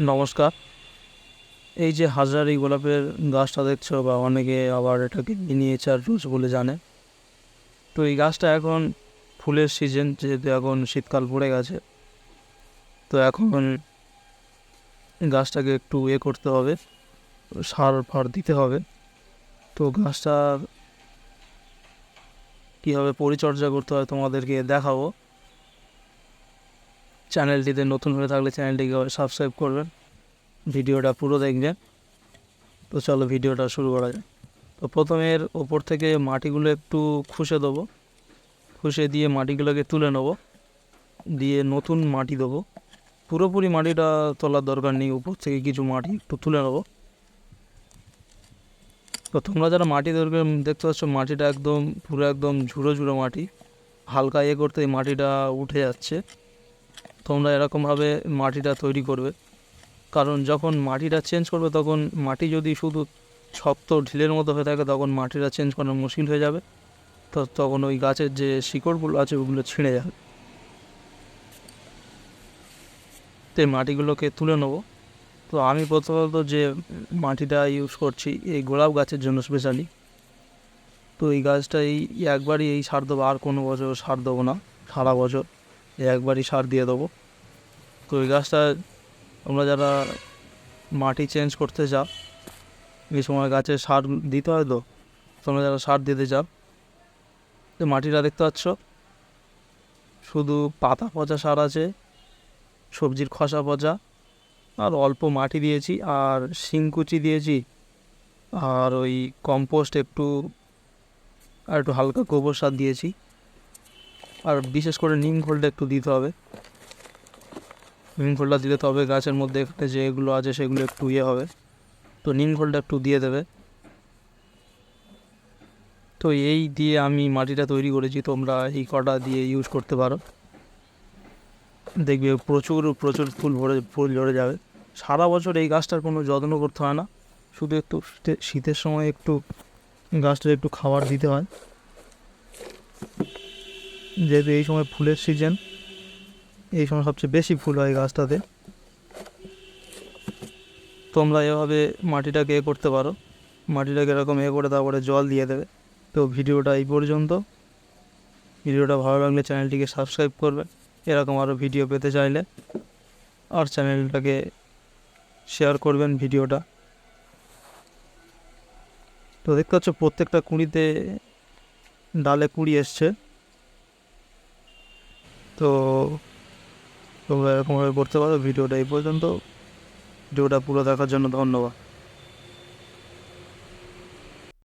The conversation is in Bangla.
নমস্কার। এই যে হাজারি গোলাপের গাছটা দেখছ বা অনেকে আবার এটাকে মিনিয়েচার রোজ বলে জানে। তো এই গাছটা এখন ফুলের সিজন যেহেতু এখন শীতকাল পড়ে গেছে, তো এখন গাছটাকে একটু এ করতে হবে, সার ফার দিতে হবে। তো গাছটার কীভাবে পরিচর্যা করতে হয় তোমাদেরকে দেখাবো। চ্যানেলটিতে নতুন হয়ে থাকলে চ্যানেলটিকে সাবস্ক্রাইব করবেন। ভিডিওটা পুরো দেখবেন। তো চলো ভিডিওটা শুরু করা যায় তো প্রথমের ওপর থেকে মাটিগুলো একটু খুশে দেবো। খুশে দিয়ে মাটিগুলোকে তুলে নেব। দিয়ে নতুন মাটি দেবো। পুরোপুরি মাটিটা তোলার দরকার নেই উপর থেকে কিছু মাটি একটু তুলে নেব। তো তোমরা যারা মাটি দরকার, দেখতে পাচ্ছ মাটিটা একদম, পুরো একদম ঝুড়ো ঝুড়ো মাটি। হালকা ইয়ে করতে মাটিটা উঠে যাচ্ছে। তোমরা এরকমভাবে মাটিটা তৈরি করবে। কারণ যখন মাটিটা চেঞ্জ করবে, তখন মাটি যদি শুধু শক্ত ঢিলের মতো হয়ে থাকে, তখন মাটিটা চেঞ্জ করা মুশকিল হয়ে যাবে। তো তখন ওই গাছের যে শিকড়গুলো আছে, ওগুলো ছিঁড়ে যাবে। তো মাটিগুলোকে তুলে নেব। তো আমি প্রথমত যে মাটিটা ইউজ করছি, এই গোলাপ গাছের জন্য স্পেশালি তো এই গাছটা এই একবারই এই সার দেবো, আর কোনো বছর সার দেবো না, সারা বছর। একবারই সার দিয়ে দেবো। তো এই গাছটা তোমরা যারা মাটি চেঞ্জ করতে চাও এই সময় গাছে সার দিতে হয় তো তোমরা যারা সার দিতে চাও তো মাটিটা দেখতে পাচ্ছ? শুধু পাতা পচা সার আছে, সবজির খসা পচা, আর অল্প মাটি দিয়েছি, আর শিংকুচি দিয়েছি, আর ওই কম্পোস্ট একটু, আর একটু হালকা গোবর সার দিয়েছি, আর বিশেষ করে নিম খোলটা একটু দিতে হবে। নিম খোলটা দিলে তবে গাছের মধ্যে যেগুলো আছে সেগুলো একটু ইয়ে হবে। তো নিম খোলটা একটু দিয়ে দেবে। তো এই দিয়ে আমি মাটিটা তৈরি করেছি, তোমরা এই কটা দিয়ে ইউজ করতে পারো। দেখবে প্রচুর প্রচুর ফুল ভরে, ফুল ঝরে যাবে। সারা বছর এই গাছটার কোনো যত্ন করতে হয় না। শুধু একটু শীতে- শীতের সময় একটু গাছটার একটু খাবার দিতে হয়। যেহেতু এই সময় ফুলের সিজন এই সময় সবচেয়ে বেশি ফুল হয় গাছটাতে। তোমরা এভাবে মাটিটাকে এ করতে পারো। মাটিটাকে এরকম এ করে তারপরে জল দিয়ে দেবে। তো ভিডিওটা এই পর্যন্ত। ভিডিওটা ভালো লাগলে চ্যানেলটিকে সাবস্ক্রাইব করবে। এরকম আরও ভিডিও পেতে চাইলে আর চ্যানেলটাকে শেয়ার করবেন ভিডিওটা। তো দেখতে পাচ্ছ প্রত্যেকটা কুঁড়িতে ডালে কুঁড়ি এসছে। তো তোমরা এরকমভাবে করতে পারো। ভিডিওটা এই পর্যন্ত। ভিডিওটা পুরো দেখার জন্য ধন্যবাদ।